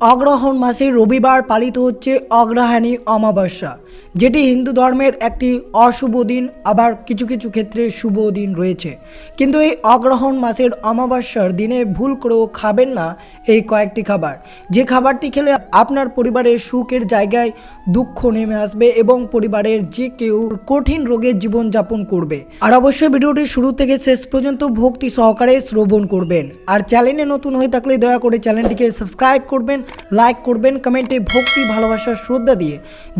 অগ্রহণ মাসের রবিবার পালিত হচ্ছে অগ্রহায়ণী অমাবস্যা, যেটি হিন্দু ধর্মের একটি অশুভ দিন, আবার কিছু কিছু ক্ষেত্রে শুভ দিন রয়েছে। কিন্তু এই অগ্রহণ মাসের অমাবস্যার দিনে ভুল করেও খাবেন না এই কয়েকটি খাবার। যে খাবারটি খেলে আপনার পরিবারের সুখের জায়গায় দুঃখ নেমে আসবে এবং পরিবারের যে কেউ কঠিন রোগে জীবনযাপন করবে। আর অবশ্যই ভিডিওটি শুরু থেকে শেষ পর্যন্ত ভক্তি সহকারে শ্রবণ করবেন। আর চ্যানেলে নতুন হয়ে থাকলে দয়া করে চ্যানেলটিকে সাবস্ক্রাইব করবেন লাইক করবেন কমেন্টে ভক্তি ভালোবাসার শ্রদ্ধা দিয়ে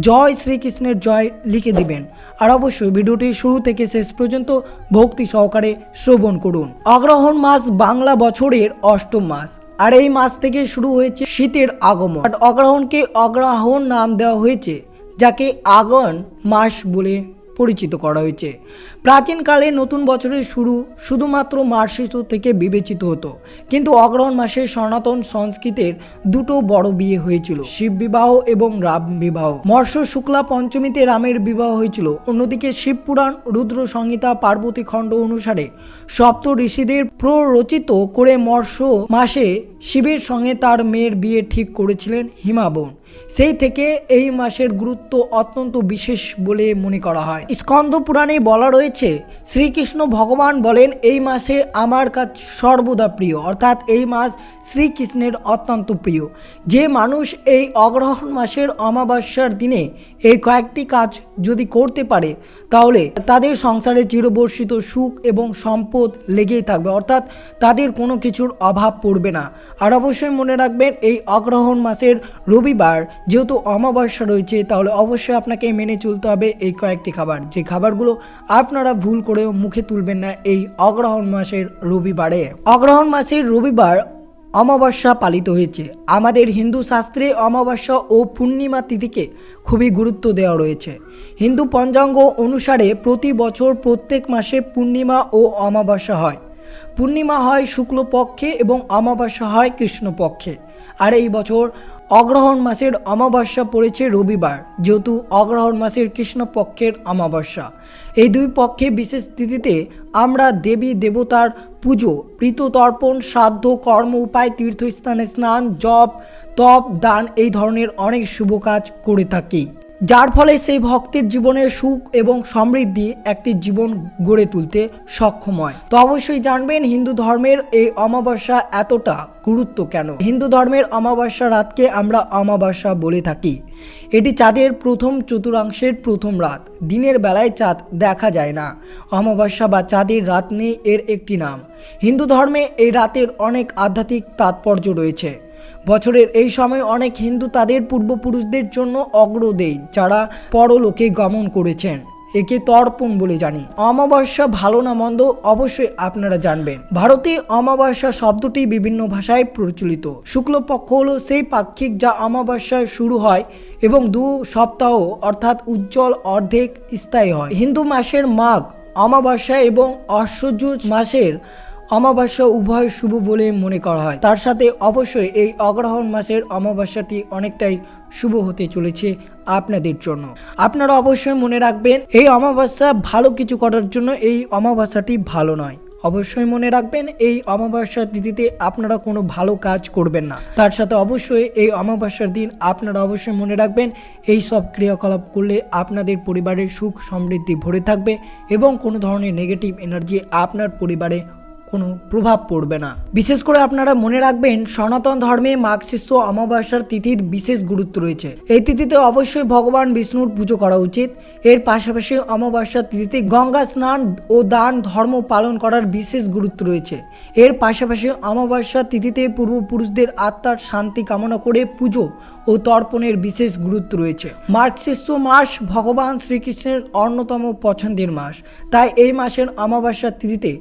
জয় শ্রীকৃষ্ণের জয় লিখে দিবেন। আর অবশ্যই ভিডিওটি শুরু থেকে শেষ পর্যন্ত ভক্তি সহকারে শ্রবণ করুন। অগ্রহণ মাস বাংলা বছরের অষ্টম মাস। আর এই মাস থেকে শুরু হয়েছে শীতের আগমন। অগ্রহণকে অগ্রহণ নাম দেওয়া হয়েছে, যাকে আগন মাস বলে পরিচিত করা হয়েছে। প্রাচীনকালে নতুন বছরের শুরু শুধুমাত্র মার্গশীর্ষ থেকে বিবেচিত হতো। কিন্তু অগ্রহণ মাসে সনাতন সংস্কৃতের দুটো বড় বিয়ে হয়েছিল, শিব বিবাহ এবং রাম বিবাহ। মর্ষ শুক্লা পঞ্চমীতে রামের বিবাহ হয়েছিল। অন্যদিকে শিবপুরাণ রুদ্র সংহিতা, পার্বতী খণ্ড অনুসারে সপ্ত ঋষিদের প্ররচিত করে মর্ষ মাসে শিবের সঙ্গে তার মেয়ের বিয়ে ঠিক করেছিলেন হিমাবন সেই থেকে এই মাসের গুরুত্ব অত্যন্ত বিশেষ বলে মনে করা হয়। স্কন্দ পুরাণে বলা রয়েছে, শ্রীকৃষ্ণ ভগবান বলেন, এই মাসে আমার কাছে সর্বদা প্রিয়। অর্থাৎ এই মাস শ্রীকৃষ্ণের অত্যন্ত প্রিয়। যে মানুষ এই অগ্রহণ মাসের অমাবস্যার দিনে এই কয়েকটি কাজ যদি করতে পারে, তাহলে তাদের সংসারে চিরবর্ষিত সুখ এবং সম্পদ লেগেই থাকবে। অর্থাৎ তাদের কোনো কিছুর অভাব পড়বে না। আর অবশ্যই মনে রাখবেন, এই অগ্রহণ মাসের রবিবার যেহেতু অমাবস্যা রয়েছে, তাহলে অবশ্যই আপনাকে মেনে চলতে হবে এই কয়েকটি খাবার। যে খাবারগুলো আপনারা ভুল করেও মুখে তুলবেন না এই অগ্রহণ মাসের রবিবারে। অগ্রহণ মাসের রবিবার অমাবস্যা পালিত হয়েছে। আমাদের হিন্দু শাস্ত্রে অমাবস্যা ও পূর্ণিমা তিথিকে খুবই গুরুত্ব দেওয়া রয়েছে। হিন্দু পঞ্চাঙ্গ অনুসারে প্রতি বছর প্রত্যেক মাসে পূর্ণিমা ও অমাবস্যা হয়। পূর্ণিমা হয় শুক্লপক্ষে এবং অমাবস্যা হয় কৃষ্ণপক্ষে। আর এই বছর অগ্রহণ মাসের অমাবস্যা পড়েছে রবিবার, যেহেতু অগ্রহণ মাসের কৃষ্ণপক্ষের অমাবস্যা। এই দুই পক্ষে বিশেষ তিথিতে আমরা দেবী দেবতার পুজো তর্পণ শ্রাদ্ধ, কর্ম, উপায়, তীর্থস্থানে স্নান, জপ, তপ, দান এই ধরনের অনেক শুভ কাজ করে থাকি। যার ফলে সেই ভক্তের জীবনে সুখ এবং সমৃদ্ধি একটি জীবন গড়ে তুলতে সক্ষম হয় তো অবশ্যই জানবেন হিন্দু ধর্মের এই অমাবস্যা এতটা গুরুত্ব কেন? হিন্দু ধর্মের অমাবস্যা রাতকে আমরা অমাবস্যা বলে থাকি। এটি চাঁদের প্রথম চতুর্থাংশের প্রথম রাত। দিনের বেলায় চাঁদ দেখা যায় না। অমাবস্যা বা চাঁদের রাত নেই এর একটি নাম। হিন্দু ধর্মে এই রাতের অনেক আধ্যাত্মিক তাৎপর্য রয়েছে। বছরের এই সময় অনেক হিন্দু তাদের পূর্বপুরুষদের জন্য অগ্র দেয় যারা পরলোকে গমন করেছেন। একে তর্পণ বলে জানি। অমাবস্যা ভালো না মন্দ অবশ্যই আপনারা জানবেন। ভারতে অমাবস্যা শব্দটি বিভিন্ন ভাষায় প্রচলিত। শুক্লপক্ষ হলো সেই পাক্ষিক যা অমাবস্যায় শুরু হয় এবং দু সপ্তাহ, অর্থাৎ উজ্জ্বল অর্ধেক স্থায়ী হয়। হিন্দু মাসের মাঘ অমাবস্যা এবং অশ্বযুজ মাসের অমাবস্যা উভয় শুভ বলে মনে করা হয়। তার সাথে অবশ্যই এই অগ্রহণ মাসের অমাবস্যাটি অনেকটাই শুভ হতে চলেছে আপনাদের জন্য। আপনারা অবশ্যই মনে রাখবেন, এই অমাবস্যা ভালো কিছু করার জন্য এই অমাবস্যাটি ভালো নয়। অবশ্যই মনে রাখবেন, এই অমাবস্যার তিথিতে আপনারা কোনো ভালো কাজ করবেন না। তার সাথে অবশ্যই এই অমাবস্যার দিন আপনারা অবশ্যই মনে রাখবেন, এই সব ক্রিয়াকলাপ করলে আপনাদের পরিবারের সুখ সমৃদ্ধি ভরে থাকবে এবং কোনো ধরনের নেগেটিভ এনার্জি আপনার পরিবারে কোনো প্রভাব পড়বে না। বিশেষ করে আপনারা মনে রাখবেন, সনাতন ধর্মে মাঘ শিষ্য অমাবস্যার তিথির বিশেষ গুরুত্ব রয়েছে। এই তিথিতে অবশ্যই ভগবান বিষ্ণুর পুজো করা উচিত। এর পাশাপাশি অমাবস্যার তিথিতে গঙ্গা স্নান ও দান ধর্ম পালন করার বিশেষ গুরুত্ব রয়েছে। এর পাশাপাশি অমাবস্যার তিথিতে পূর্বপুরুষদের আত্মার শান্তি কামনা করে পুজো ও তর্পণের বিশেষ গুরুত্ব রয়েছে। মার্গশিষ্য মাস ভগবান শ্রীকৃষ্ণের অন্যতম পছন্দের মাস। তাই এই মাসের অমাবস্যার তিথিতে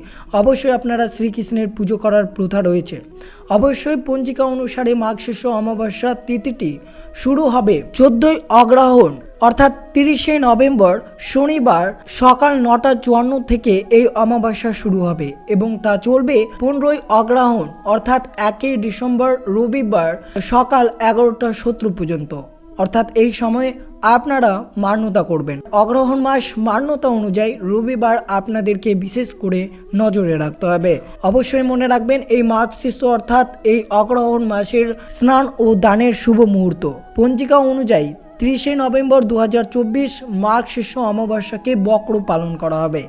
অবশ্যই আপনারা শ্রীকৃষ্ণের পুজো করার প্রথা রয়েছে। অবশ্যই পঞ্জিকা অনুসারে মাঘশিষ্য অমাবস্যার তিথিটি শুরু হবে চোদ্দই অগ্রহণ অর্থাৎ তিরিশে নভেম্বর শনিবার সকাল নটা চুয়ান্ন থেকে এই অমাবস্যা শুরু হবে এবং তা চলবে পনেরোই অগ্রহণ অর্থাৎ একই ডিসেম্বর রবিবার সকাল এগারোটা সত্তর পর্যন্ত। অর্থাৎ এই সময়ে আপনারা মান্যতা করবেন। অগ্রহণ মাস মান্যতা অনুযায়ী রবিবার আপনাদেরকে বিশেষ করে নজরে রাখতে হবে। অবশ্যই মনে রাখবেন এই মাঘ শিষ্য অর্থাৎ এই অগ্রহণ মাসের স্নান ও দানের শুভ মুহূর্ত। পঞ্জিকা অনুযায়ী তিরিশে নভেম্বর দু হাজার চব্বিশ মাঘ শিষ্য অমাবস্যাকে বক্র পালন করা হবে।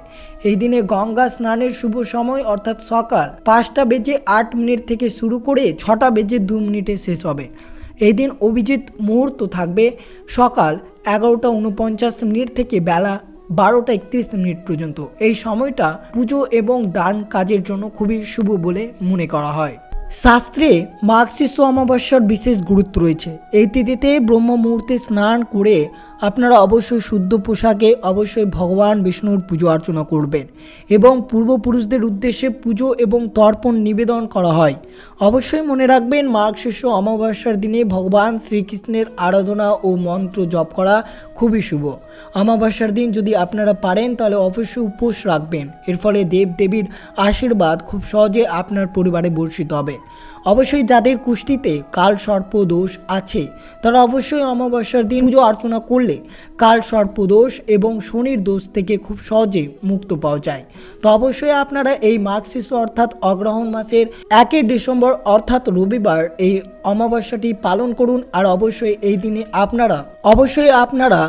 এই দিনে গঙ্গা স্নানের শুভ সময় অর্থাৎ সকাল পাঁচটা বেজে আট মিনিট থেকে শুরু করে ছটা বেজে দু মিনিটে শেষ হবে। এই দিন অভিজিৎ মুহূর্ত থাকবে সকাল এগারোটা উনপঞ্চাশ মিনিট থেকে বেলা বারোটা একত্রিশ মিনিট পর্যন্ত। এই সময়টা পুজো এবং দান কাজের জন্য খুবই শুভ বলে মনে করা হয়। শাস্ত্রে মাঘ শিশু অমাবস্যার বিশেষ গুরুত্ব রয়েছে। এই তিথিতে ব্রহ্ম মুহূর্তে স্নান করে আপনারা অবশ্যই শুদ্ধ পোশাকে অবশ্যই ভগবান বিষ্ণুর পুজো অর্চনা করবেন এবং পূর্বপুরুষদের উদ্দেশ্যে পুজো এবং তর্পণ নিবেদন করা হয়। অবশ্যই মনে রাখবেন মাঘ শিষ্য অমাবস্যার দিনে ভগবান শ্রীকৃষ্ণের আরাধনা ও মন্ত্র জপ করা খুবই শুভ। অমাবস্যার দিন যদি আপনারা পারেন তাহলে অবশ্যই উপোস রাখবেন। এর ফলে দেব দেবীর আশীর্বাদ খুব সহজে আপনার পরিবারে বর্ষিত হবে। অবশ্যই যাদের কুষ্টিতে কাল সর্প দোষ আছে, তারা অবশ্যই অমাবস্যার দিন পুজো অর্চনা করলে কাল সর্প দোষ এবং শনির দোষ থেকে খুব সহজে মুক্ত পাওয়া যায়। তো অবশ্যই আপনারা এই মাঘ শিশু অর্থাৎ অগ্রহণ মাসের একই ডিসেম্বর অর্থাৎ রবিবার এই অমাবস্যাটি পালন করুন আর অবশ্যই এই দিনে আপনারা, অবশ্যই আপনারা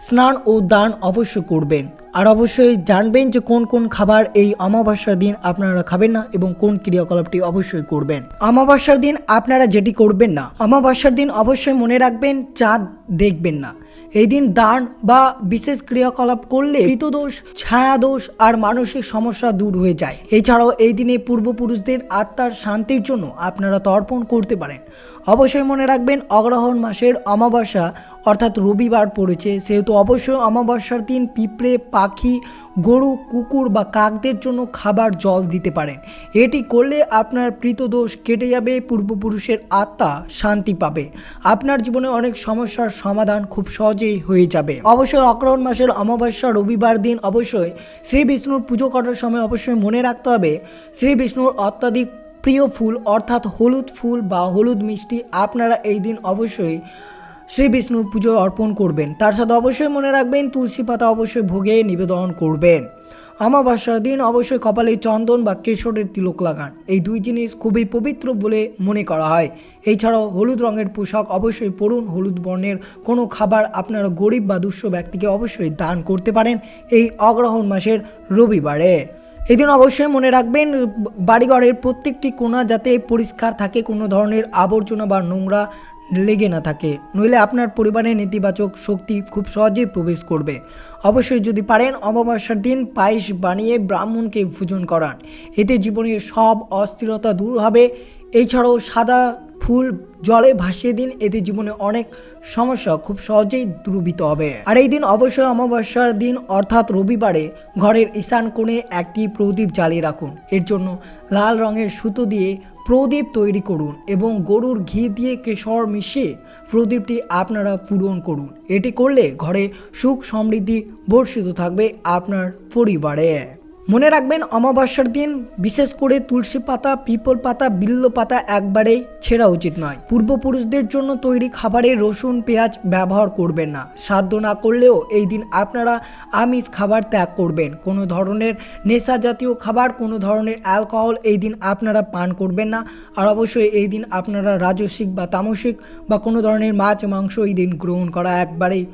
স্নান ও দান অবশ্য করবেন। আর অবশ্যই জানবেন যে কোন কোন খাবার এই অমাবস্যার দিন আপনারা খাবেন না এবং কোন ক্রিয়াকলাপটি অবশ্যই করবেন। অমাবস্যার দিন আপনারা যেটি করবেন না, অমাবস্যার দিন অবশ্যই মনে রাখবেন, চাঁদ দেখবেন না। এই দিন দান বা বিশেষ ক্রিয়াকলাপ করলে পিতদোষ ছায়াদোষ আর মানসিক সমস্যা দূর হয়ে যায়। এছাড়াও এই দিনে পূর্বপুরুষদের আত্মার শান্তির জন্য আপনারা তর্পণ করতে পারেন। অবশ্যই মনে রাখবেন অগ্রহণ মাসের অমাবস্যা, অর্থাৎ রবিবার পড়েছে। সেহেতু অবশ্যই অমাবস্যার দিন পিঁপড়ে, পাখি, গরু, কুকুর বা কাকদের জন্য খাবার জল দিতে পারেন। এটি করলে আপনার প্রীতদোষ কেটে যাবে, পূর্বপুরুষের আত্মা শান্তি পাবে। আপনার জীবনে অনেক সমস্যার সমাধান খুব সহজেই হয়ে যাবে। অবশ্যই অগ্রহণ মাসের অমাবস্যা, রবিবার দিন অবশ্যই শ্রী বিষ্ণুর পুজো করার সময় অবশ্যই মনে রাখতে হবে। শ্রী বিষ্ণুর অত্যাধিক প্রিয় ফুল অর্থাৎ হলুদ ফুল বা হলুদ মিষ্টি আপনারা এই দিন অবশ্যই শ্রী বিষ্ণুর পুজো অর্পণ করবেন। তার সাথে অবশ্যই মনে রাখবেন, তুলসী পাতা অবশ্যই ভোগে নিবেদন করবেন। অমাবস্যার দিন অবশ্যই কপালে চন্দন বা কেশরের তিলক লাগান। এই দুই জিনিস খুবই পবিত্র বলে মনে করা হয়। এছাড়াও হলুদ রঙের পোশাক অবশ্যই পরুন। হলুদ বর্ণের কোনো খাবার আপনারা গরিব বা দুঃস্থ ব্যক্তিকে অবশ্যই দান করতে পারেন এই অগ্রহণ মাসের রবিবারে। এদিন অবশ্যই মনে রাখবেন, বাড়িঘরের প্রত্যেকটি কোণা যাতে পরিষ্কার থাকে, কোনো ধরনের আবর্জনা বা নোংরা লেগে না থাকে। নইলে আপনার পরিবারের নেতিবাচক শক্তি খুব সহজেই প্রবেশ করবে। অবশ্যই যদি পারেন, অমাবস্যার দিন পায়েস বানিয়ে ব্রাহ্মণকে ভোজন করান। এতে জীবনের সব অস্থিরতা দূর হবে। এছাড়াও সাদা ফুল জলে ভাসিয়ে দিন, এতে জীবনে অনেক সমস্যা খুব সহজেই দূরীভূত হবে। আর এই দিন অবশ্যই অমাবস্যার দিন, অর্থাৎ রবিবারে ঘরের ঈশান কোণে একটি প্রদীপ জ্বালিয়ে রাখুন। এর জন্য লাল রঙের সুতো দিয়ে প্রদীপ তৈরি করুন এবং গরুর ঘি দিয়ে কেশর মিশিয়ে প্রদীপটি আপনারা পূরণ করুন। এটি করলে ঘরে সুখ সমৃদ্ধি বর্ষিত থাকবে আপনার পরিবারে। মনে রাখবেন, অমাবস্যার দিন বিশেষ করে তুলসী পাতা, পিপল পাতা, বিল্ল পাতা একবারেই ছেঁড়া উচিত নয়। পূর্বপুরুষদের জন্য তৈরি খাবারে রসুন, পেঁয়াজ ব্যবহার করবেন না। সাধ্য না করলেও এই দিন আপনারা আমিষ খাবার ত্যাগ করবেন। কোনো ধরনের নেশা জাতীয় খাবার, কোনো ধরনের অ্যালকোহল এই দিন আপনারা পান করবেন না। আর অবশ্যই এই দিন আপনারা রাজস্বিক বা তামসিক বা কোনো ধরনের মাছ, মাংস এই দিন গ্রহণ করা একবারেই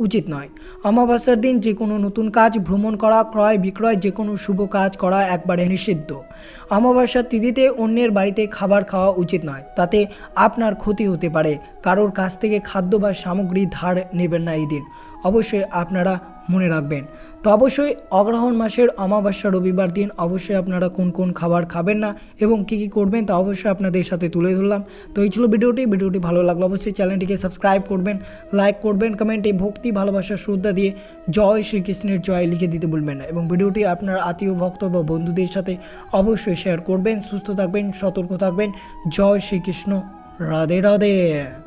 উচিত নয়। অমাবস্যার দিন যে কোনো নতুন কাজ, ভ্রমণ করা, ক্রয় বিক্রয় যে কোনো শুভ কাজ করা একবারে নিষিদ্ধ। অমাবস্যার তিথিতে অন্যের বাড়িতে খাবার খাওয়া উচিত নয়। তাতে আপনার ক্ষতি হতে পারে। কারোর কাছ থেকে খাদ্য বা সামগ্রী ধার নেবেন না এই দিন। অবশ্যই আপনারা মনে রাখবেন। তো অবশ্যই অগ্রহণ মাসের অমাবস্যা রবিবার দিন অবশ্যই আপনারা কোন কোন খাবার খাবেন না এবং কী কী করবেন তা অবশ্যই আপনাদের সাথে তুলে ধরলাম। তো এই ছিল ভিডিওটি। ভিডিওটি ভালো লাগল অবশ্যই চ্যানেলটিকে সাবস্ক্রাইব করবেন, লাইক করবেন, কমেন্টে ভক্তি ভালোবাসা শ্রদ্ধা দিয়ে জয় শ্রীকৃষ্ণের জয় লিখে দিতে বলবেন না। এবং ভিডিওটি আপনার আত্মীয়, ভক্ত বা বন্ধুদের সাথে অবশ্যই শেয়ার করবেন। সুস্থ থাকবেন, সতর্ক থাকবেন। জয় শ্রীকৃষ্ণ। রাধে রাধে।